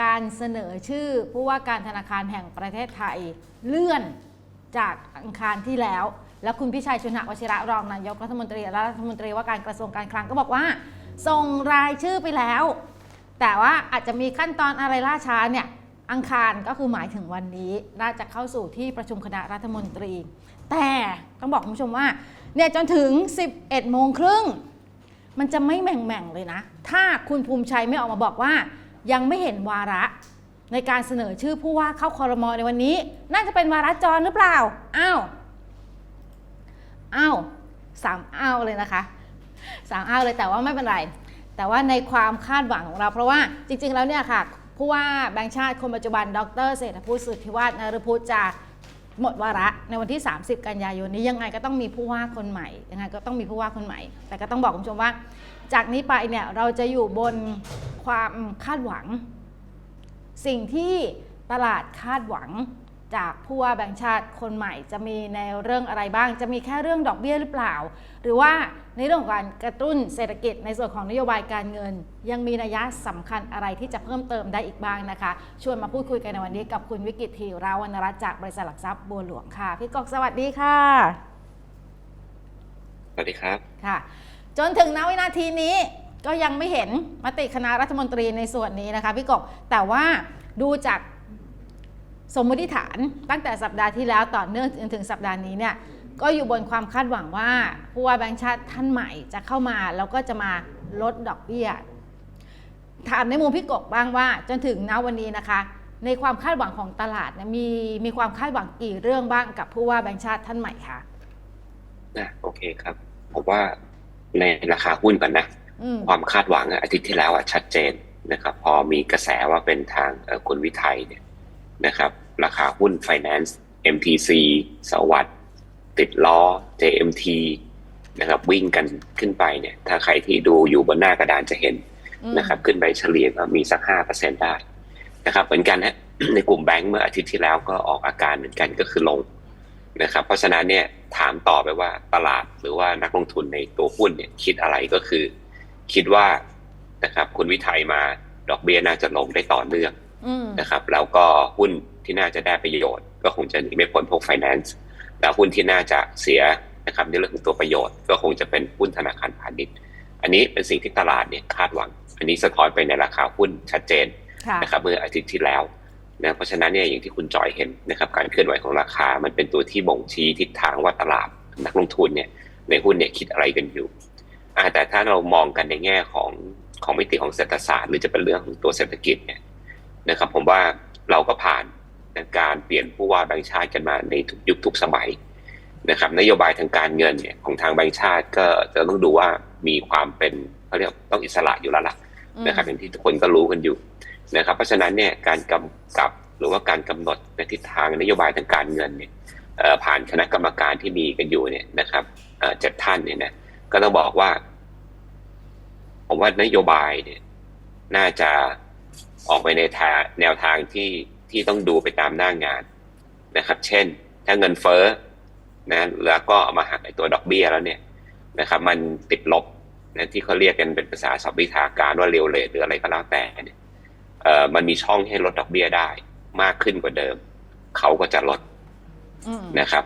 การเสนอชื่อผู้ว่าการธนาคารแห่งประเทศไทยเลื่อนจากอังคารที่แล้ว แล้วคุณพิชัยชุนหวชิระรองนายกรัฐมนตรีและรัฐมนตรีว่าการกระทรวงการคลังก็บอกว่า ส่งรายชื่อไปแล้ว แต่ว่าอาจจะมีขั้นตอนอะไรล่าช้าเนี่ยอังคารก็คือหมายถึงวันนี้น่าจะเข้าสู่ที่ประชุมคณะรัฐมนตรี แต่ต้องบอกคุณผู้ชมว่าเนี่ยจนถึง 11โมงครึ่งมันจะไม่แหม่งๆเลยนะ ถ้าคุณภูมิชัยไม่ออกมาบอกว่า ยังไม่เห็นวาระ ในการเสนอชื่อผู้ว่าเข้าคอรมอในวันนี้ น่าจะเป็นวาระจรหรือเปล่า อ้าว อ้าวสามอ้าวเลยนะคะสามอ้าวเลยแต่ว่าไม่เป็นไร แต่ว่าในความคาดหวังของเรา เพราะว่าจริง ๆ แล้วเนี่ยค่ะผู้ว่าแบงค์ชาติคนปัจจุบัน ดรเศรษฐพุทธสุทธิวัฒน์นรพุทธจะหมดวาระในวันที่ 30 กันยายนนี้ยังไงก็ต้องมีผู้ว่าคนใหม่ยังไงก็ต้องมีผู้ว่าคนใหม่ แต่ก็ต้องบอกคุณผู้ชมว่า จากนี้ไปเนี่ยเราจะอยู่บนความคาดหวัง สิ่งที่ตลาดคาดหวังจากผู้ว่าแบงค์ชาติคนใหม่จะมีในเรื่องอะไรบ้าง จะมีแค่เรื่องดอกเบี้ยหรือเปล่า หรือว่าในเรื่องของการกระตุ้นเศรษฐกิจในส่วนของนโยบายการเงิน ยังมีนัยสำคัญอะไรที่จะเพิ่มเติมได้อีกบ้างนะคะ ชวนมาพูดคุยกันในวันนี้กับคุณวิกิตทีราวรรณรัตน์จากบริษัทหลักทรัพย์บัวหลวงค่ะ พี่กอกสวัสดีค่ะ สวัสดีครับค่ะ จนถึงณวินาทีนี้ก็ยังไม่เห็นมติคณะรัฐมนตรีในส่วนนี้นะคะพี่กบแต่ว่าดูจากสมมติฐานตั้งแต่สัปดาห์ที่แล้วต่อเนื่องจนถึงสัปดาห์นี้เนี่ยก็อยู่บนความคาดหวังว่าผู้ว่าแบงค์ชาติท่านใหม่จะเข้ามา แล้วก็จะมาลดดอกเบี้ยถามในมุมพี่กบบ้างว่า จนถึงณวันนี้นะคะ ในความคาดหวังของตลาดมีมีความคาดหวังกี่เรื่องบ้างกับผู้ว่าแบงค์ชาติท่านใหม่คะนะโอเคครับผมว่า ในราคาหุ้นก่อนนะอืมความคาดหวังอะอาทิตย์ที่แล้วอะชัดเจนนะครับ พอมีกระแสว่าเป็นทางเอ่อคุณวิทัยเนี่ยนะครับ ราคาหุ้น Finance MTC สวัสด์ติดล้อ JMT นะครับวิ่งกันขึ้นไปเนี่ย ถ้าใครที่ดูอยู่บนหน้ากระดานจะเห็นอืมนะครับ ขึ้นไปเฉลี่ยก็มีสักห้าเปอร์เซ็นได้นะครับ เหมือนกันฮะในกลุ่มแบงก์เมื่ออาทิตย์ที่แล้วก็ออกอาการเหมือนกันก็คือลง นะครับเพราะฉะนั้นเนี่ยถามต่อไปว่าตลาดหรือว่านักลงทุนในตัวหุ้นเนี่ยคิดอะไรก็คือ คิดว่านะครับคุณวิทัยมาดอกเบี้ยน่าจะลงได้ต่อเนื่องอืมนะครับ แล้วก็หุ้นที่น่าจะได้ประโยชน์ ก็คงจะหนีไม่พ้นพวก finance แล้วหุ้นที่น่าจะเสียนะครับในเรื่องของตัวประโยชน์ ก็คงจะเป็นหุ้นธนาคารพาณิชย์ อันนี้เป็นสิ่งที่ตลาดเนี่ยคาดหวัง อันนี้สะท้อนไปในราคาหุ้นชัดเจนค่ะนะครับเมื่ออาทิตย์ที่แล้ว นะเพราะฉะนั้นเนี่ยอย่างที่คุณจอยเห็นนะครับการเคลื่อนไหวของราคา มันเป็นตัวที่บ่งชี้ทิศทางว่าตลาดนักลงทุนเนี่ยในหุ้นเนี่ยคิดอะไรกันอยู่อ่าแต่ถ้าเรามองกันในแง่ของของมิติของเศรษฐศาสตร์ หรือจะเป็นเรื่องของตัวเศรษฐกิจเนี่ยนะครับผมว่าเราก็ผ่านการเปลี่ยนผู้ว่าแบงค์ชาติกันมาในทุกยุคทุกสมัยนะครับนโยบายทางการเงินเนี่ยของทางแบงค์ชาติก็จะต้องดูว่ามีความเป็นเขาเรียกต้องอิสระอยู่แล้วล่ะนะครับอย่างที่ทุกคนก็รู้กันอยู่ นะครับ เพราะฉะนั้นเนี่ยการกำกับหรือว่าการกำหนดในทิศทางนโยบายทางการเงินเนี่ยผ่านคณะกรรมการที่มีกันอยู่เนี่ยนะครับเจ็ดท่านเนี่ยนะก็ต้องบอกว่าผมว่านโยบายเนี่ย น่าจะออกไปในทางแนวทางที่ที่ต้องดูไปตามหน้างานนะครับ เช่น ถ้าเงินเฟ้อนะแล้วก็เอามาหักไอตัวดอกเบี้ยแล้วเนี่ยนะครับ มันติดลบนะที่เขาเรียกกันเป็นภาษาศัพท์วิชาการว่าเรียวเลทหรืออะไรก็แล้วแต่เนี่ย มันมีช่องให้ลดดอกเบี้ยได้ มากขึ้นกว่าเดิม เขาก็จะลดอืมนะครับ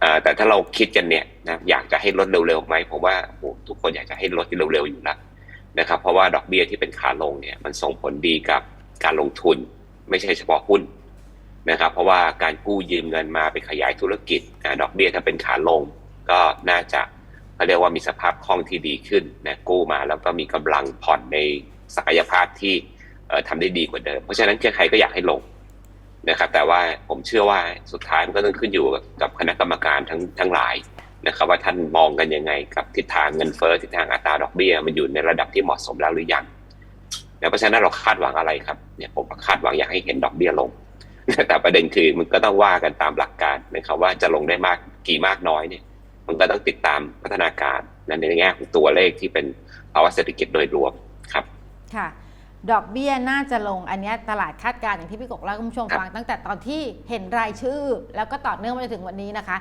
เอ่อแต่ถ้าเราคิดกันเนี่ยนะอยากจะให้ลดเร็วๆไหมผมว่าโอ้ทุกคนอยากจะให้ลดเร็วๆอยู่แล้วนะครับ เพราะว่าดอกเบี้ยที่เป็นขาลงเนี่ย มันส่งผลดีกับการลงทุน ไม่ใช่เฉพาะหุ้นนะครับ เพราะว่าการกู้ยืมเงินมาไปขยายธุรกิจนะดอกเบี้ยถ้าเป็นขาลง ก็น่าจะเขาเรียกว่ามีสภาพคล่องที่ดีขึ้นนะกู้มาแล้วก็มีกำลังผ่อนในศักยภาพที่เอ่อ ทำได้ดีกว่าเดิม เพราะฉะนั้นใครๆก็อยากให้ลงนะครับ แต่ว่าผมเชื่อว่าสุดท้ายมันก็ต้องขึ้นอยู่กับคณะกรรมการทั้งทั้งหลายนะครับว่าท่านมองกันยังไงกับทิศทางเงินเฟ้อทิศทางอัตราดอกเบี้ยมันอยู่ในระดับที่เหมาะสมแล้วหรือยังนะเพราะฉะนั้นเราคาดหวังอะไรครับเนี่ยผมคาดหวังอยากให้เห็นดอกเบี้ยลง แต่ประเด็นคือมันก็ต้องว่ากันตามหลักการนะครับว่าจะลงได้มากกี่มากน้อยเนี่ย มันก็ต้องติดตามพัฒนาการนะในแง่ของตัวเลขที่เป็นภาวะเศรษฐกิจโดยรวมครับ ค่ะ ดอกเบี้ยน่าจะลงอันเนี้ยตลาดคาดการณ์อย่างที่พี่กบเล่าให้คุณผู้ชมครับฟังตั้งแต่ตอนที่เห็นรายชื่อ แล้วก็ต่อเนื่องมาจนถึงวันนี้นะคะ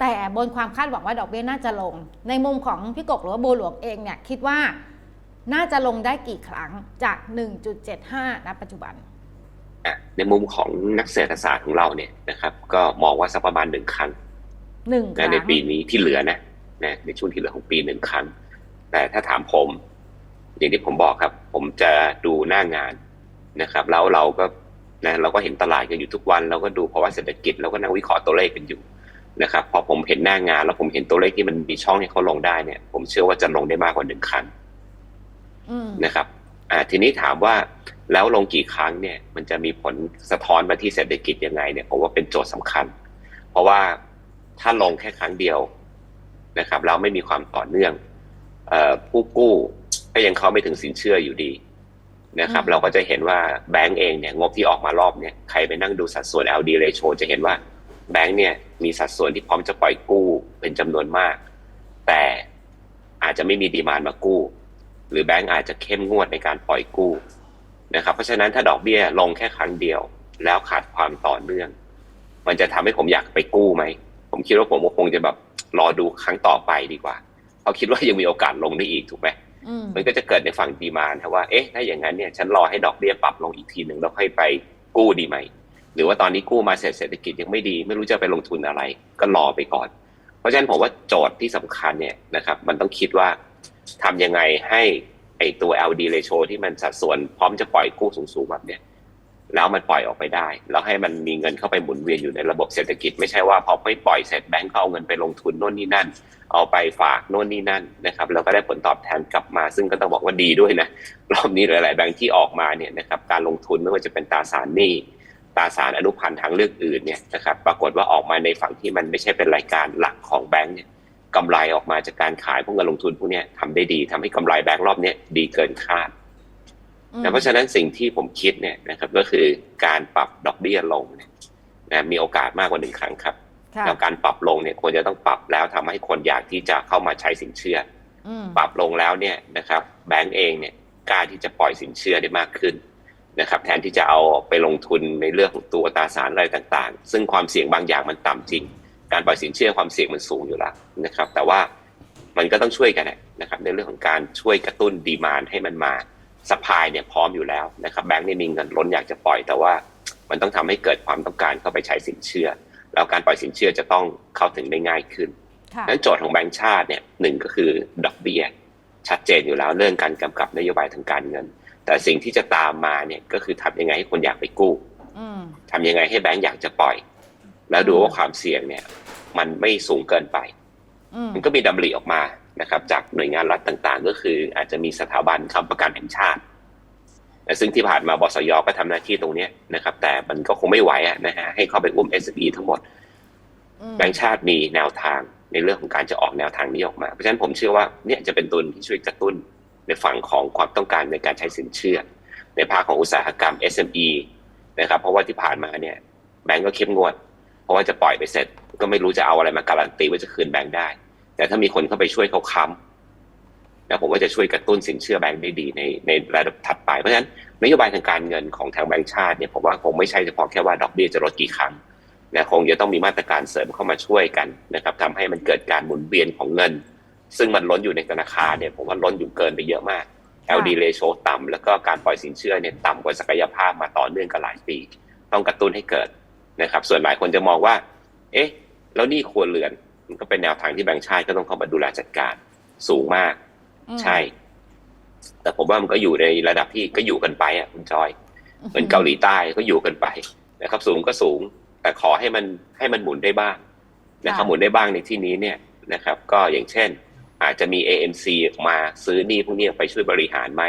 แต่บนความคาดหวังว่าดอกเบี้ยน่าจะลง ในมุมของพี่กบหรือว่าบัวหลวงเองเนี่ยคิดว่าน่าจะลงได้กี่ครั้งจาก 1.75ณปัจจุบันอะในมุมของนักเศรษฐศาสตร์ของเราเนี่ยนะครับ ก็มองว่าสักประมาณหนึ่งครั้งหนึ่งคนะรั้งในปีนี้ที่เหลือนะนะในช่วงที่เหลือของปีหนึ่งครั้ง แต่ถ้าถามผม อย่างที่ผมบอกครับ ผมจะดูหน้างานนะครับ แล้วเราก็นะเราก็เห็นตลาดกันอยู่ทุกวัน เราก็ดูเพราะว่าเศรษฐกิจเราก็นั่งวิเคราะห์ตัวเลขกันอยู่นะครับพอผมเห็นหน้างาน แล้วผมเห็นตัวเลขที่มันมีช่องให้เขาลงได้เนี่ย ผมเชื่อว่าจะลงได้มากกว่าหนึ่งครั้งอืมนะครับอ่าทีนี้ถามว่าแล้วลงกี่ครั้งเนี่ย มันจะมีผลสะท้อนมาที่เศรษฐกิจยังไงเนี่ยผมว่าเป็นโจทย์สำคัญ เพราะว่าถ้าลงแค่ครั้งเดียวนะครับแล้วไม่มีความต่อเนื่องเอ่อผู้กู้ ก็ยังเข้าไม่ถึงสินเชื่ออยู่ดีนะครับ เราก็จะเห็นว่าแบงก์เองเนี่ยงบที่ออกมารอบเนี่ยใครไปนั่งดูสัดส่วน LD ratio จะเห็นว่าแบงก์เนี่ยมีสัดส่วนที่พร้อมจะปล่อยกู้เป็นจำนวนมาก แต่อาจจะไม่มีดีมานมากู้ หรือแบงก์อาจจะเข้มงวดในการปล่อยกู้นะครับ เพราะฉะนั้นถ้าดอกเบี้ยลงแค่ครั้งเดียว แล้วขาดความต่อเนื่อง มันจะทำให้ผมอยากไปกู้ไหม ผมคิดว่าผมก็คงจะแบบรอดูครั้งต่อไปดีกว่า เพราะคิดว่ายังมีโอกาสลงได้อีกถูกไหมอื มันก็จะเกิดในฝั่งดีมานะว่าเอ๊ะถ้าอย่างนั้นเนี่ยฉันรอให้ดอกเบี้ยปรับลงอีกทีหนึ่งแล้วค่อยไปกู้ดีไหมหรือว่าตอนนี้กู้มาเสร็จเศรษฐกิจยังไม่ดี ไม่รู้จะไปลงทุนอะไร ก็รอไปก่อน เพราะฉะนั้นผมว่าโจทย์ที่สำคัญเนี่ยนะครับมันต้องคิดว่าทำยังไงให้ไอตัว LD ratio ที่มันสัดส่วนพร้อมจะปล่อยกู้สูงๆแบบเนี้ย แล้วมันปล่อยออกไปได้ แล้วให้มันมีเงินเข้าไปหมุนเวียนอยู่ในระบบเศรษฐกิจ ไม่ใช่ว่าพอไม่ปล่อยเสร็จแบงก์ก็เอาเงินไปลงทุนโน่นนี่นั่น เอาไปฝากโน่นนี่นั่นนะครับแล้วก็ได้ผลตอบแทนกลับมา ซึ่งก็ต้องบอกว่าดีด้วยนะรอบนี้หลาย ๆ แบงก์ที่ออกมาเนี่ยนะครับการลงทุนไม่ว่าจะเป็นตราสารหนี้ตราสารอนุพันธ์ทางเลือกอื่นเนี่ยนะครับปรากฏว่าออกมาในฝั่งที่มันไม่ใช่เป็นรายการหลักของแบงก์เนี่ยกำไรออกมาจากการขายพวกเงินลงทุนพวกนี้ยทำได้ดีทำให้กำไรแบงก์รอบนี้ดีเกินคาด นะเพราะฉะนั้นสิ่งที่ผมคิดเนี่ยนะครับก็คือการปรับดอกเบี้ยลงเนี่ยนะมีโอกาสมากกว่าหนึ่งครั้งครับค่ะแล้วการปรับลงเนี่ยควรจะต้องปรับแล้วทำให้คนอยากที่จะเข้ามาใช้สินเชื่ออืมปรับลงแล้วเนี่ยนะครับแบงก์เองเนี่ยกล้าที่จะปล่อยสินเชื่อได้มากขึ้นนะครับแทนที่จะเอาไปลงทุนในเรื่องของตัวตราสารอะไรต่างๆ ซึ่งความเสี่ยงบางอย่างมันต่ำจริง การปล่อยสินเชื่อความเสี่ยงมันสูงอยู่แล้วนะครับ แต่ว่ามันก็ต้องช่วยกันนะครับในเรื่องของการช่วยกระตุ้นดีมานให้มันมา สปายเนี่ยพร้อมอยู่แล้วนะครับแบงก์เนี่ยมีเงินล้นอยากจะปล่อยแต่ว่า มันต้องทำให้เกิดความต้องการเข้าไปใช้สินเชื่อ แล้วการปล่อยสินเชื่อจะต้องเข้าถึงได้ง่ายขึ้นค่ะนั้นโจทย์ของแบงก์ชาติเนี่ยหนึ่งก็คือดอกเบี้ยชัดเจนอยู่แล้วเรื่องการกำกับนโยบายทางการเงิน แต่สิ่งที่จะตามมาเนี่ยก็คือทำยังไงให้คนอยากไปกู้อืมทำยังไงให้แบงก์อยากจะปล่อย แล้วดูว่าความเสี่ยงเนี่ย มันไม่สูงเกินไปอืมมันก็มีดำริออกมา นะครับจากหน่วยงานรัฐต่างๆ ก็คืออาจจะมีสถาบันค้ำประกันแห่งชาติและซึ่งที่ผ่านมาบสยก็ทำหน้าที่ตรงเนี้ยนะครับ แต่มันก็คงไม่ไหวอะนะฮะให้เข้าไปอุ้ม SME ทั้งหมดอืมแบงก์ชาติมีแนวทางในเรื่องของการจะออกแนวทางนี้ออกมา เพราะฉะนั้นผมเชื่อว่าเนี่ยจะเป็นตัวที่ช่วยกระตุ้นในฝั่งของความต้องการในการใช้สินเชื่อ ในภาคของอุตสาหกรรม SME นะครับ เพราะว่าที่ผ่านมาเนี่ยแบงก์ก็เข้มงวด เพราะว่าจะปล่อยไปเสร็จ ก็ไม่รู้จะเอาอะไรมาการันตีว่าจะคืนแบงก์ได้ แต่ถ้ามีคนเข้าไปช่วยเขาค้ำนะผมก็จะช่วยกระตุ้นสินเชื่อแบงก์ได้ดีในในระดับถัดไป เพราะฉะนั้นนโยบายทางการเงินของทางแบงก์ชาติเนี่ยผมว่าคงไม่ใช่เฉพาะแค่ว่าดอกเบี้ยจะลดกี่ครั้งนะคงจะต้องมีมาตรการเสริมเข้ามาช่วยกันนะครับทำให้มันเกิดการหมุนเวียนของเงิน ซึ่งมันล้นอยู่ในธนาคารเนี่ยผมว่าล้นอยู่เกินไปเยอะมาก LD ratio ต่ำแล้วก็การปล่อยสินเชื่อเนี่ยต่ำกว่าศักยภาพมาต่อเนื่องกันหลายปี ต้องกระตุ้นให้เกิดนะครับ ส่วนหลายคนจะมองว่า เอ๊ะ แล้วหนี่ครัวเรือนมัน ก็เป็นแนวทางที่แบงก์ชาติก็ต้องเข้ามาดูแลจัดการสูงมากอืมใช่ แต่ผมว่ามันก็อยู่ในระดับที่ก็อยู่กันไปอะคุณจอยเหมือนเกาหลีใต้ก็อยู่กันไปนะครับ สูงก็สูง แต่ขอให้มันให้มันหมุนได้บ้างนะครับค่ะหมุนได้บ้างในที่นี้เนี่ยนะครับ ก็อย่างเช่น อาจจะมี AMC ออกมาซื้อหนี้พวกนี้ไปช่วยบริหารไหม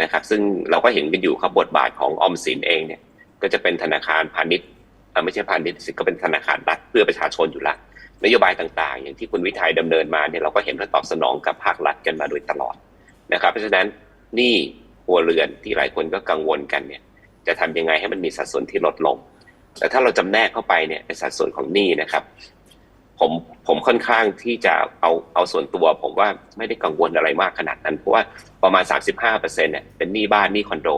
นะครับ ซึ่งเราก็เห็นกันอยู่ครับบทบาทของออมสินเองเนี่ย ก็จะเป็นธนาคารพาณิชย์เอ่อไม่ใช่พาณิชย์สิก็เป็นธนาคารรัฐเพื่อประชาชนอยู่ละ นโยบายต่างๆ อย่างที่คุณวิทัยดำเนินมาเนี่ยเราก็เห็นว่าตอบสนองกับภาครัฐกันมาโดยตลอดนะครับ เพราะฉะนั้นหนี้ครัวเรือนที่หลายคนก็กังวลกันเนี่ย จะทำยังไงให้มันมีสัดส่วนที่ลดลง แต่ถ้าเราจำแนกเข้าไปเนี่ยในสัดส่วนของหนี้นะครับผมผมค่อนข้างที่จะเอาเอาส่วนตัว ผมว่าไม่ได้กังวลอะไรมากขนาดนั้น เพราะว่าประมาณ35เปอร์เซ็นเนี่ยเป็นหนี้บ้านหนี้คอนโด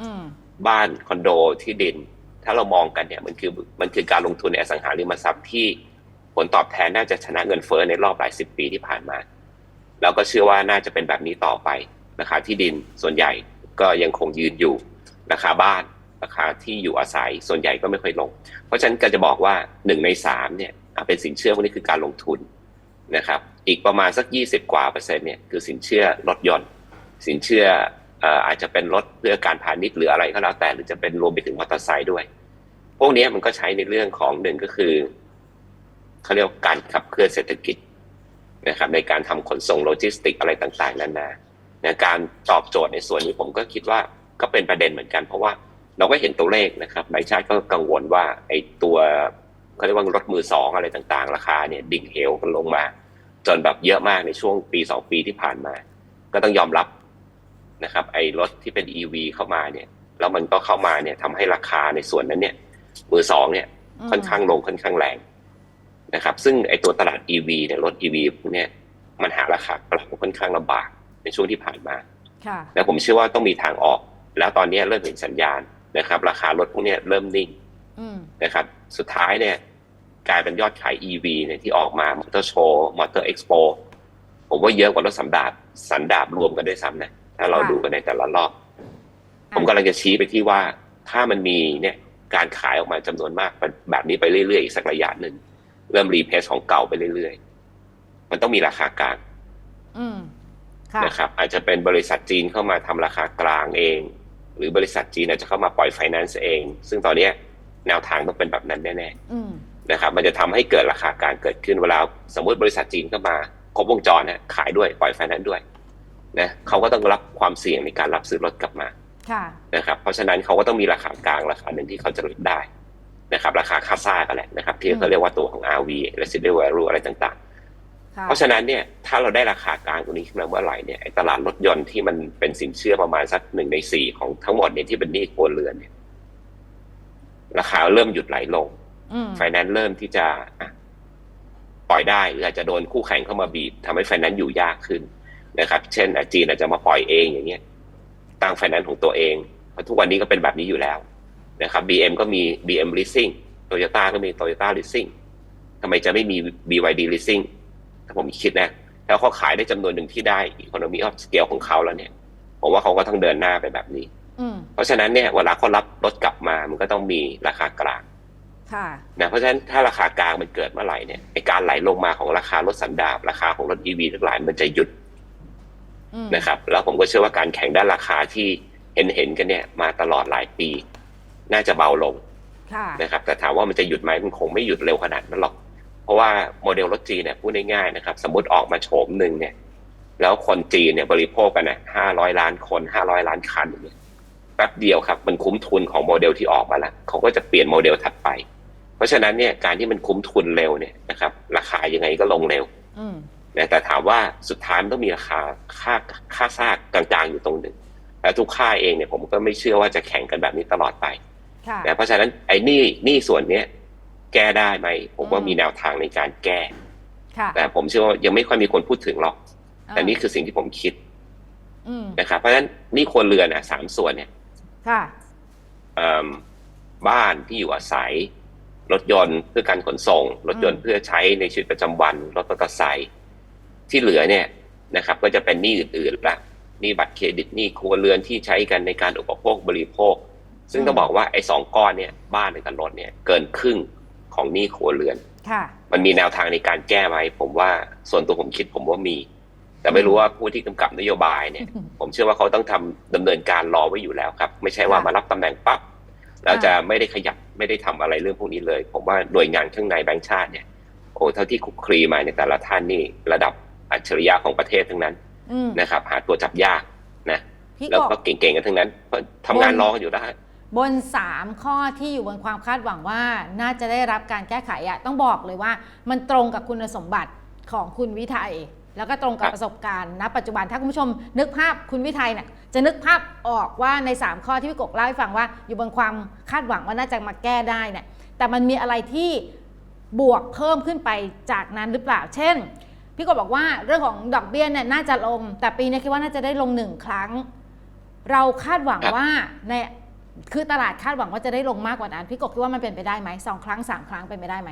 อืมบ้านคอนโดที่ดิน ถ้าเรามองกันเนี่ยมันคือมันคือการลงทุนในอสังหาริมทรัพย์ที่ผ ลตอบแทนน่าจะชนะเงินเฟ้อในรอบหลายสิบปีที่ผ่านมา แล้วก็เชื่อว่าน่าจะเป็นแบบนี้ต่อไปราคาที่ดินส่วนใหญ่ก็ยังคงยืนอยู่ราคาบ้านราคาที่อยู่อาศัยส่วนใหญ่ก็ไม่ค่อยลง เพราะฉะนั้นก็จะบอกว่าหนึ่งในสามเนี่ยเป็นสินเชื่อพวกนี้คือการลงทุนนะครับอีกประมาณสัก 20 กว่าเปอร์เซ็นต์เนี่ยคือสินเชื่อรถยนต์ สินเชื่อเอ่ออาจจะเป็นรถเพื่อการพาณิชย์หรืออะไรก็แล้วแต่หรือจะเป็นรวมไปถึงมอเตอร์ไซค์ด้วย พวกนี้มันก็ใช้ในเรื่องของหนึ่งก็คือ เขาเรียกว่าการขับเคลื่อนเศรษฐกิจนะครับในการทำขนส่งโลจิสติกอะไรต่างๆนานาในการตอบโจทย์ในส่วนนี้ผมก็คิดว่าก็เป็นประเด็นเหมือนกัน เพราะว่าเราก็เห็นตัวเลขนะครับหลายชาติก็กังวลว่าไอ้ตัวเขาเรียกว่ารถมือสองอะไรต่างๆ ราคาเนี่ยดิ่งเหวกันลงมา จนแบบเยอะมากในช่วงปีสองปีที่ผ่านมา ก็ต้องยอมรับนะครับ ไอ้รถที่เป็น EV เข้ามาเนี่ยแล้วมันก็เข้ามาเนี่ยทำให้ราคาในส่วนนั้นเนี่ย มือสองเนี่ยค่อนข้างลงค่อนข้างแรง นะครับ ซึ่งไอ้ตัวตลาด EV เนี่ยรถ EV พวกเนี้ยมันหาราคากลับค่อนข้างลำบากในช่วงที่ผ่านมาค่ะแล้วผมเชื่อว่าต้องมีทางออก แล้วตอนนี้เริ่มเห็นสัญญาณนะครับ ราคารถพวกเนี้ยเริ่มนิ่งอืมนะครับ สุดท้ายเนี่ยกลายเป็นยอดขาย EV เนี่ยที่ออกมามอเตอร์โชว์มอเตอร์เอ็กซ์โปผมว่าเยอะกว่ารถสันดาปสันดาบรวมกันด้วยซ้ำนะถ้าเราค่ะดูกันในแต่ละรอบ ผมกำลังจะชี้ไปที่ว่าถ้ามันมีเนี่ยการขายออกมาจำนวนมากแบบนี้ไปเรื่อยๆอีกสักระยะหนึ่ง เริ่มรีเพสของเก่าไปเรื่อยๆ มันต้องมีราคากลางอืมค่ะนะครับ อาจจะเป็นบริษัทจีนเข้ามาทำราคากลางเอง หรือบริษัทจีนอาจจะเข้ามาปล่อยไฟแนนซ์เอง ซึ่งตอนเนี้ยแนวทางต้องเป็นแบบนั้นแน่อืมๆนะครับ มันจะทำให้เกิดราคากลางเกิดขึ้นเวลาสมมติบริษัทจีนเข้ามาครบวงจรนะขายด้วยปล่อยไฟแนนซ์ด้วยนะเขาก็ต้องรับความเสี่ยงในการรับซื้อรถกลับมาค่ะนะครับ เพราะฉะนั้นเขาก็ต้องมีราคากลางราคาหนึ่งที่เขาจะรับได้ นะครับราคาค่าซ่ากันแหละนะครับที่อืมเขาเรียกว่าตัวของ RV residual value อะไรต่างค่ะๆเพราะฉะนั้นเนี่ยถ้าเราได้ราคากลางตรงนี้ขึ้นมาเมื่อไหร่เนี่ยไอ้ตลาดรถยนต์ที่มันเป็นสินเชื่อประมาณสักหนึ่งในสี่ของทั้งหมดเนี่ยที่เป็นหนี้ครัวเรือนเนี่ยราคาเริ่มหยุดไหลลงอืมไฟแนนซ์เริ่มที่จะอะปล่อยได้หรืออาจจะโดนคู่แข่งเข้ามาบีบทำให้ไฟแนนซ์อยู่ยากขึ้นนะครับ เช่นอะจีนอาจจะมาปล่อยเองอย่างเงี้ยตั้งไฟแนนซ์ของตัวเองเพราะทุกวันนี้ก็เป็นแบบนี้อยู่แล้ว นะครับ BM ก็มี BM Leasing Toyota ก็มี Toyota Leasing ทำไมจะไม่มี BYD Leasing ถ้าผมคิดนะแล้วเขาขายได้จำนวนหนึ่งที่ได้ Economy of Scale ของเขาแล้วเนี่ย ผมว่าเขาก็ต้องเดินหน้าไปแบบนี้อืมเพราะฉะนั้นเนี่ยเวลาเขารับรถกลับมามันก็ต้องมีราคากลางค่ะนะเพราะฉะนั้นถ้าราคากลางมันเกิดเมื่อไหร่เนี่ยไอการไหลลงมาของราคารถสันดาปราคาของรถ EV ทั้งหลายมันจะหยุดอืมนะครับ แล้วผมก็เชื่อว่าการแข่งด้านราคาที่เห็นเห็นๆกันเนี่ยมาตลอดหลายปี น่าจะเบาลงค่ะนะครับแต่ถามว่ามันจะหยุดไหมมันคงไม่หยุดเร็วขนาดนั้นหรอก เพราะว่าโมเดลรถจีนเนี่ยพูดง่ายๆนะครับ สมมติออกมาโฉมหนึ่งเนี่ย แล้วคนจีนเนี่ยบริโภคกันนะห้าร้อยล้านคนห้าร้อยล้านคันเนี่ยแป๊บเดียวครับมันคุ้มทุนของโมเดลที่ออกมาแล้วเขาก็จะเปลี่ยนโมเดลถัดไป เพราะฉะนั้นเนี่ยการที่มันคุ้มทุนเร็วเนี่ยนะครับ ราคายังไงก็ลงเร็วอืมนะแต่ถามว่าสุดท้ายมันต้องมีราคาค่าค่าซากกลางๆอยู่ตรงหนึ่งแล้วทุกค่ายเองเนี่ยผมก็ไม่เชื่อว่าจะแข่งกันแบบนี้ตลอดไปค่ะ นะเพราะฉะนั้นไอ้หนี่นี่ส่วนเนี้ยแก้ได้ไหมผมว่าอืมมีแนวทางในการแก้ค่ะแต่ผมเชื่อว่ายังไม่ค่อยมีคนพูดถึงหรอกอ่าแต่นี่คือสิ่งที่ผมคิดอืมนะครับเพราะฉะนั้นหนี่ควรเรือนอะสามส่วนเนี่ยค่ะเอิ่มบ้านที่อยู่อาศัย รถยนต์เพื่อการขนส่ง รถยนต์เพื่อใช้ในชีวิตประจำวัน รถมอเตอร์ไซค์ที่เหลือเนี่ยนะครับ ก็จะเป็นหนี้อื่นๆละหนี้บัตรเครดิตหนี้ครัวเรือนที่ใช้กันในการอุปโภคบริโภค ซึ่งต้องบอกว่าไอ้สองก้อนเนี่ยบ้านกับรถเนี่ยเกินครึ่งของหนี้ครัวเรือนค่ะมันมีแนวทางในการแก้ไหมผมว่าส่วนตัวผมคิดผมว่ามี แต่ไม่รู้ว่าผู้ที่กำกับนโยบายเนี่ย ผมเชื่อว่าเขาต้องทำดำเนินการรอไว้อยู่แล้วครับ ไม่ใช่ว่าค่ะมารับตำแหน่งปั๊บแล้วอ่าจะไม่ได้ขยับไม่ได้ทำอะไรเรื่องพวกนี้เลย ผมว่าหน่วยงานข้างในแบงก์ชาติเนี่ยโอ้เท่าที่คุกคลีมาในยแต่ละท่านนี่ระดับอัจฉริยะของประเทศทั้งนั้นอืมนะครับ หาตัวจับยากนะพี่แล้วกก็บเก่งๆกันทั้งนั้นเพราะทำงานบนรอกันอยู่ได้ บน 3 ข้อที่อยู่บนความคาดหวังว่าน่าจะได้รับการแก้ไขอะต้องบอกเลยว่า มันตรงกับคุณสมบัติของคุณวิทัยแล้วก็ตรงกับครับประสบการณ์ณปัจจุบันถ้าคุณผู้ชมนึกภาพคุณวิทัยเนี่ยจะนึกภาพออกว่าใน 3 ข้อที่พี่กบเล่าให้ฟังว่า อยู่บนความคาดหวังว่าน่าจะมาแก้ได้เนี่ยแต่มันมีอะไรที่บวกเพิ่มขึ้นไปจากนั้นหรือเปล่า เช่น พี่กบบอกว่าเรื่องของดอกเบี้ยเนี่ยน่าจะลง แต่ปีนี้คิดว่าน่าจะได้ลงหนึ่งครั้ง เราคาดหวังครับว่าใน คือตลาดคาดหวังว่าจะได้ลงมากกว่านั้น พี่กบคิดว่ามันเป็นไปได้ไหมสองครั้งสามครั้งเป็นไปได้ไหม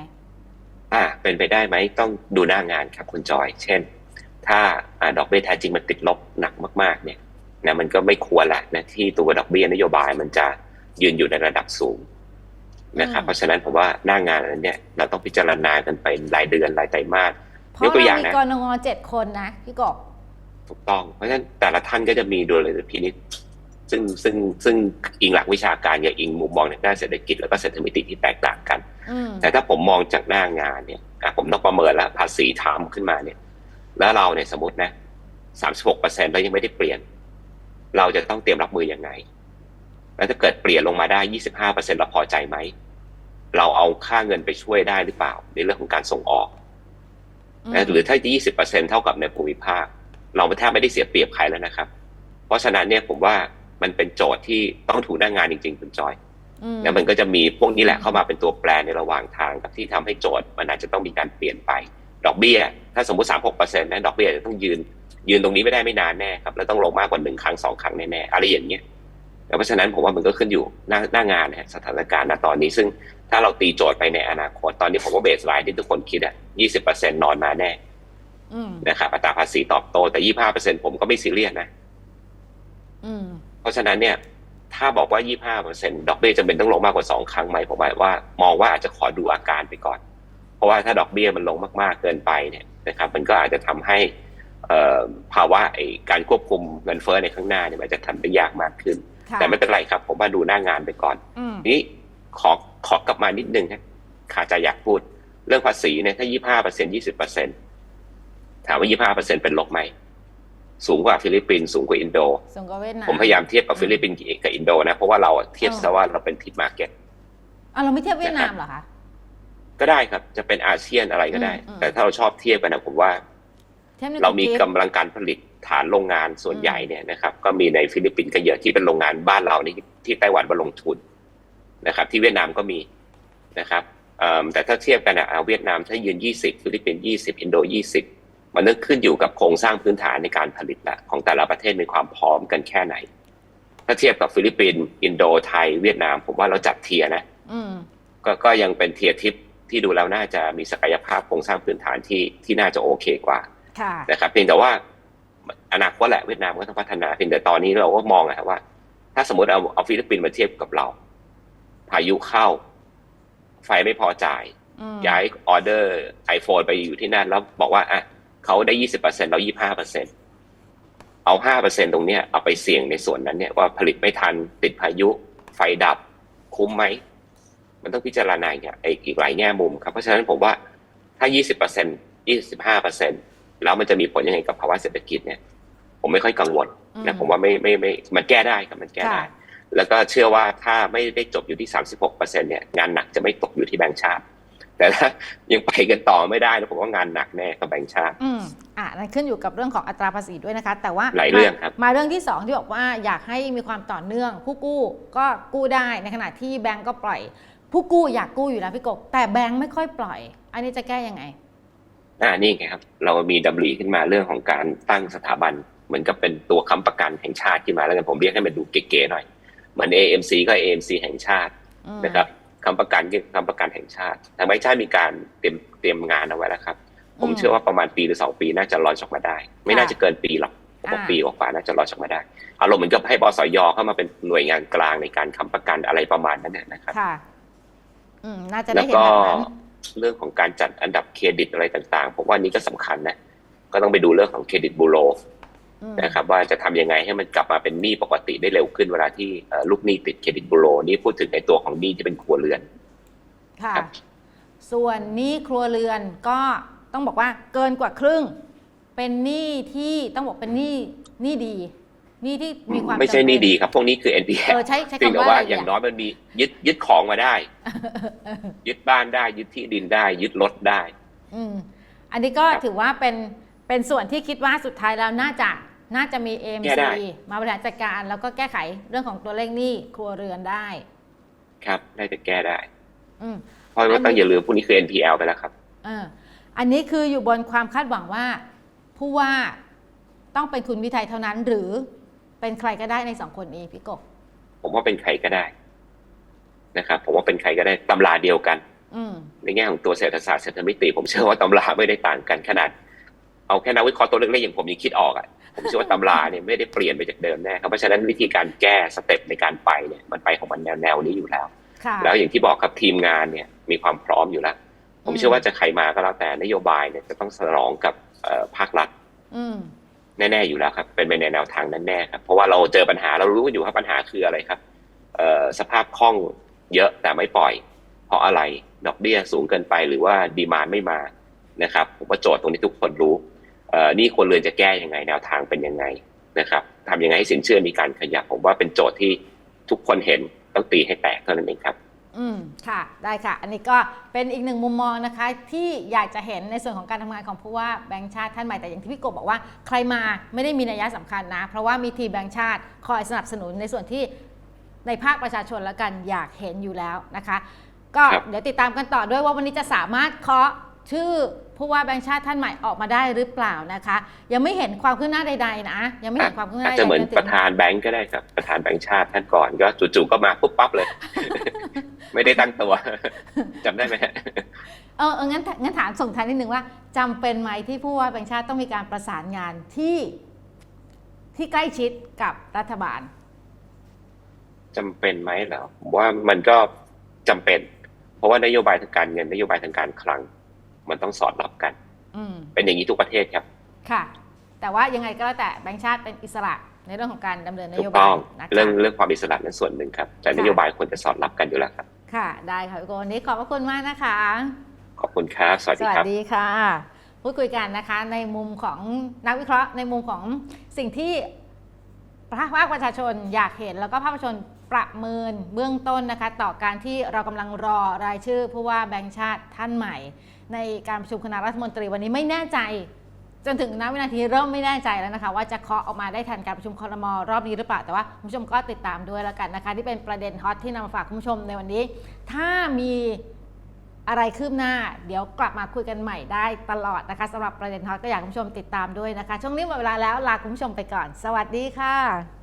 อ่าเป็นไปได้ไหมต้องดูหน้างานครับคุณจอย เช่น ถ้าอ่าดอกเบี้ยแท้จริงมันติดลบหนักมาก ๆ เนี่ยนะมันก็ไม่ควรละนะที่ตัวดอกเบี้ยนโยบายมันจะยืนอยู่ในระดับสูงนะครับอืมเพราะฉะนั้นผมว่าหน้างานนั้นเนี่ยเราต้องพิจารณากันไปรายเดือนรายไตรมาสเพยกราะตัวอเราย่างมีนะกรงงเจ็ดคนนะพี่กบถูกต้องเพราะฉะนั้นแต่ละท่านก็จะมีดุลยพินิจ ซึ่งซึ่งซึ่งอิงหลักวิชาการกับอิงมุมมองในด้านเศรษฐกิจแล้วก็เศรษฐมิติที่แตกต่างกันอืมแต่ถ้าผมมองจากหน้างานเนี่ยอะผมต้องประเมินแล้วภาษีถามขึ้นมาเนี่ย แล้วเราเนี่ยสมมตินะสามสิบหกเปอร์เซ็นต์แล้วยังไม่ได้เปลี่ยน เราจะต้องเตรียมรับมือยังไง แล้วถ้าเกิดเปลี่ยนลงมาได้ยี่สิบห้าเปอร์เซ็นต์เราพอใจไหม เราเอาค่าเงินไปช่วยได้หรือเปล่า ในเรื่องของการส่งออกนะหรือถ้ายี่สิบเปอร์เซ็นเท่ากับในภูมิภาค เราแทบไม่ได้เสียเปรียบใครแล้วนะครับ เพราะฉะนั้นเนี่ยผมว่า มันเป็นโจทย์ที่ต้องถูกหน้างานจริง ๆ คุณจอยมแล้วมันก็จะมีพวกนี้แหละเข้ามาเป็นตัวแปรในระหว่างทางกับที่ทำให้โจทย์มันอาจจะต้องมีการเปลี่ยนไป ดอกเบี้ย ถ้าสมมติสามหกเปอร์เซ็นต์นะดอกเบี้ยจะต้องยืน ยืนตรงนี้ไม่ได้ไม่นานแน่ครับแล้วต้องลงมากกว่าหนึ่งครั้งสองครั้งแน่ๆอะไรอย่างเงี้ยแล้วเพราะฉะนั้นผมว่ามันก็ขึ้นอยู่หน้าหน้างานนะฮะสถานการณ์ณตอนนี้ซึ่งถ้าเราตีโจทย์ไปในอนาคตตอนนี้ผมว่าเบสไลน์ที่ทุกคนคิดอะยี่สิบเปอร์เซ็นต์นอนมาแน่อืมนะครับอัตราภาษีตอบโตแต่ยี่ห้าเปอร์เซ็นผมก็ไม่ซีเรียสนะอืมเพ ราะฉะนั้นเนี่ยถ้าบอกว่ายี่ห้าเปอร์เซ็นดอกเบี้ยจำเป็นต้องลงมากกว่าสองครั้งไหมผมว่าว่า มองว่าอาจจะขอดูอาการไปก่อน เพราะว่าถ้าดอกเบี้ยมันลงมากๆเกินไปเนี่ยนะครับมันก็อาจจะทำให้เอ่อภาวะไอ้การควบคุมเงินเฟ้อในข้างหน้าเนี่ยมันจะทำได้ยากมากขึ้นค่ะแต่ไม่เป็นไรครับ ผมว่าดูหน้างานไปก่อนอืมทีนี้ขอขอกลับมานิดนึงครับขาจะอยากพูด เรื่องภาษีเนี่ยถ้ายี่ห้าเปอร์เซ็นยี่สิบเปอร์เซ็นถามว่ายี่ห้าเปอร์เซ็นเป็นลบไหม สูงกว่าฟิลิปปินส์สูงกว่าอินโด ส่งกับเวียดนามผมพยายามเทียบกับฟิลิปปินส์กับอินโดนะ เพราะว่าเราเทียบซะว่าเราเป็นทิดมาร์เก็ตอะเราไม่เทียบเวียดนามเหรอคะ ก็ได้ครับจะเป็นอาเซียนอะไรก็ได้ อืมอืม แต่ถ้าเราชอบเทียบกันนะผมว่าเทียบในเรามีทิปกำลังการผลิตฐานโรงงานส่วนใหญ่เนี่ยนะครับ ก็มีในฟิลิปปินส์ก็เยอะที่เป็นโรงงานบ้านเรานี่ที่ไต้หวันมาลงทุนนะครับ ที่เวียดนามก็มีนะครับเอิ่มแต่ถ้าเทียบกันนะอะเวียดนามถ้ายืน 20 ฟิลิปปินส์20 อินโด 20 มันต้องขึ้นอยู่กับโครงสร้างพื้นฐานในการผลิตละของแต่ละประเทศมีความพร้อมกันแค่ไหน ถ้าเทียบกับฟิลิปปินส์อินโดไทย เวียดนาม ผมว่าเราจัดเทียร์นะอืมก็ก็ยังเป็นเทียร์ทิปที่ดูแล้วน่าจะมีศักยภาพโครงสร้างพื้นฐานที่ที่น่าจะโอเคกว่าค่ะนะครับเพียงแต่ว่าอนาคตแหละเวียดนามก็ต้องพัฒนาเพียงแต่ตอนนี้เราก็มองอะว่า ถ้าสมมติเอาเอาฟิลิปปินส์มาเทียบกับเรา พายุเข้า ไฟไม่พอจ่ายอืมย้ายออเดอร์ iPhone ไปอยู่ที่นั่นแล้วบอกว่าอะ เขาได้ยี่สิบเปอร์เซ็นต์เรายี่ห้าเปอร์เซ็นเอาห้าเปอร์เซ็นตรงเนี้ยเอาไปเสี่ยงในส่วนนั้นเนี่ยว่าผลิตไม่ทันติดพายุ ไฟดับคุ้มไหม มันต้องพิจารณาอีกอะอีกหลายแง่มุมครับ เพราะฉะนั้นผมว่าถ้ายี่สิบเปอร์เซ็นยี่สิบห้าเปอร์เซ็นแล้วมันจะมีผลยังไงกับภาวะเศรษฐกิจเนี่ย ผมไม่ค่อยกังวลอืนะผมว่าไม่ไม่ไม่มันแก้ได้ครับมันแก้ได้ค่ะแล้วก็เชื่อว่าถ้าไม่ได้จบอยู่ที่36เปอร์เซ็นเนี่ยงานหนักจะไม่ตกอยู่ที่แบงก์ชาติ แต่ถ้ายังไปกันต่อไม่ได้นะผมว่างานหนักแน่กับแบงก์ชาติ อืมอะนั่นขึ้นอยู่กับเรื่องของอัตราภาษีด้วยนะคะ แต่ว่าหลายเรื่องครับ มาเรื่องที่สองที่บอกว่าอยากให้มีความต่อเนื่อง ผู้กู้ก็กู้ได้ในขณะที่แบงก์ก็ปล่อย ผู้กู้อยากกู้อยู่แล้วพี่กบแต่แบงก์ไม่ค่อยปล่อย อันนี้จะแก้ยังไงอ่านี่ไงครับ เรามีดำริขึ้นมาเรื่องของการตั้งสถาบัน เหมือนกับเป็นตัวค้ำประกันแห่งชาติขึ้นมาแล้วกันผมเรียกให้มันดูเก๋ๆหน่อย เหมือน AMC ก็ AMC แห่งชาติอืมนะครับ ค้ำประกันก็ค้ำประกันแห่งชาติ ทางแบงก์ชาติมีการเตรียมเตรียมงานเอาไว้แล้วครับผมอืมเชื่อว่าประมาณปีหรือสองปีน่าจะลอยออกมาได้ ไม่น่าค่ะจะเกินปีหรอกผมว่าอ่าปีกว่าๆน่าจะลอยออกมาได้อารมณ์เหมือนกับให้บสยเข้ามาเป็นหน่วยงานกลางในการค้ำประกันอะไรประมาณนั้นนะนะครับค่ะอืมน่าจะแล้ได้วเห็นก็แบบนั้นเรื่องของการจัดอันดับเครดิตอะไรต่างๆผมว่านี้ก็สำคัญนะก็ต้องไปดูเรื่องของเครดิตบูโรอืม นะครับว่าจะทำยังไงให้มันกลับมาเป็นหนี้ปกติได้เร็วขึ้นเวลาที่เอ่อลูกหนี้ติดเครดิตบูโรนี่พูดถึงในตัวของหนี้ที่เป็นครัวเรือนค่ะครับส่วนหนี้ครัวเรือนก็ต้องบอกว่าเกินกว่าครึ่ง เป็นหนี้ที่ต้องบอกเป็นหนี้หนี้ดีหนี้ที่มีความไม่ใช่จำเป็หนี้ดีครับ พวกนี้คือเอ NPL อใช้ใช้เพียงคำแต่ว่าว่าอะไรอย่างอะน้อยมันมียึดยึดของมาได้ ยึดบ้านได้ยึดที่ดินได้ ยึดรถได้ อืมอันนี้ก็ครับถือว่าเป็น เป็นส่วนที่คิดว่าสุดท้ายแล้วน่าจะน่าจะมี แก้ AMC ได้ มาบริหารจัดการแล้วก็แก้ไขเรื่องของตัวเลขหนี้ครัวเรือนได้ ครับน่าจะแก้ได้ อืม เพราะอัว่านนี้ต้องอย่าลืมพวกนี้คือ NPL ไปแล้วครับ เอออันนี้คืออยู่บนความคาดหวังว่า ผู้ว่าต้องเป็นคุณวิทัยเท่านั้นหรือเป็นใครก็ได้ในสองคนนี้พี่กบผมว่าเป็นใครก็ได้นะครับผมว่าเป็นใครก็ได้ตำราเดียวกัน อืม ในแง่ของตัวเศรษฐศาสตร์เศรษฐมิติ ผมเชื่อว่าตำราไม่ได้ต่างกันขนาด เอาแค่นักวิเคราะห์ตัวเล็กๆอย่างผมยังคิดออกอะผมเชื่อว่าตำราเนี่ยไม่ได้เปลี่ยนไปจากเดิมแน่ครับเพราะฉะนั้นวิธีการแก้สเต็ปในการไปเนี่ยมันไปของมันแนวแนวๆนี้อยู่แล้วค่ะแล้วอย่างที่บอกครับทีมงานเนี่ยมีความพร้อมอยู่แล้ว ผมเชื่อว่าจะใครมาก็แล้วแต่นโยบายเนี่ยจะต้องสนองกับเอ่อภาครัฐอืมแน่ๆอยู่แล้วครับเป็นไปในแนวทางนั้นแน่ครับเพราะว่าเราเจอปัญหาเรารู้กันอยู่ครับปัญหาคืออะไรครับเอ่อสภาพคล่องเยอะแต่ไม่ปล่อย เพราะอะไรดอกเบี้ยสูงเกินไปหรือว่าดีมานไม่มานะครับผมว่าโจทย์ตรงนี้ทุกคนรู้เอ่อ นี่คนเรือนจะแก้ยังไงแนวทางเป็นยังไงนะครับทำยังไงให้สินเชื่อมีการขยับผมว่าเป็นโจทย์ที่ทุกคนเห็นต้องตีให้แตกเท่านั้นเองครับ อืมค่ะ ได้ค่ะ อันนี้ก็เป็นอีกหนึ่งมุมมองนะคะ ที่อยากจะเห็นในส่วนของการทำงานของผู้ว่าแบงค์ชาติท่านใหม่แต่อย่างที่พี่กบบอกว่าใครมาไม่ได้มีนัยสำคัญนะ เพราะว่ามีทีมแบงค์ชาติคอยสนับสนุนในส่วนที่ในภาคประชาชนแล้วกันอยากเห็นอยู่แล้วนะคะ ก็ครับเดี๋ยวติดตามกันต่อด้วยว่าวันนี้จะสามารถเคาะ ชื่อผู้ว่าแบงค์ชาติท่านใหม่ออกมาได้หรือเปล่านะคะ ยังไม่เห็นความคืบหน้าใดๆนะยังไม่เห็นความคืบหน้าอาจใดๆจะเหมือนจถึงประธานแบงก์ก็ได้ครับประธานแบงก์ชาติท่านก่อนก็จู่ๆก็มาปุ๊บปั๊บเลย ไม่ได้ตั้งตัวจำได้ไหมฮะเออเอองั้นงั้นถามส่งท้ายนิดนึงว่าจำเป็นไหมที่ผู้ว่าแบงค์ชาติต้องมีการประสานงานที่ที่ใกล้ชิดกับรัฐบาลจำเป็นไหมเหรอผมว่ามันก็จำเป็น เพราะว่านโยบายทางการเงินนโยบายทางการคลัง มันต้องสอดรับกันอืมเป็นอย่างนี้ทุกประเทศครับ ค่ะ แต่ว่ายังไงก็แล้วแต่แบงค์ชาติเป็นอิสระในเรื่องของการดำเนินนถูโยกบาต้ยองนะคะเรื่องเรื่องความอิสระนั้นส่วนหนึ่งครับ แต่ค่ะนโยบายควรจะสอดรับกันอยู่แล้วครับ ค่ะ ได้ค่ะพี่โกวันนี้ขอบพระคุณมากนะคะ ขอบคุณครับ สวัสสดีวัครับสดีค่ะ พูดคุยกันนะคะในมุมของนักวิเคราะห์ในมุมของสิ่งที่ภาคประชาชนอยากเห็นแล้วก็ภาคประชาชน ประเมินเบื้องต้นนะคะต่อการที่เรากำลังรอรายชื่อผู้ว่าแบงค์ชาติท่านใหม่ ในการประชุมคณะรัฐมนตรีวันนี้ไม่แน่ใจ จนถึงณวินาทีเริ่มไม่แน่ใจแล้วนะคะ ว่าจะเคาะออกมาได้ทันการประชุมครมรอบนี้หรือเปล่าแต่ว่าคุณผู้ชมก็ติดตามด้วยแล้วกันนะคะ ที่เป็นประเด็นฮอตที่นำมาฝากคุณผู้ชมในวันนี้ ถ้ามีอะไรคืบหน้า เดี๋ยวกลับมาคุยกันใหม่ได้ตลอดนะคะสำหรับประเด็นฮอตก็อยากคุณผู้ชมติดตามด้วยนะคะ ช่วงนี้หมดเวลาแล้วลาคุณผู้ชมไปก่อน สวัสดีค่ะ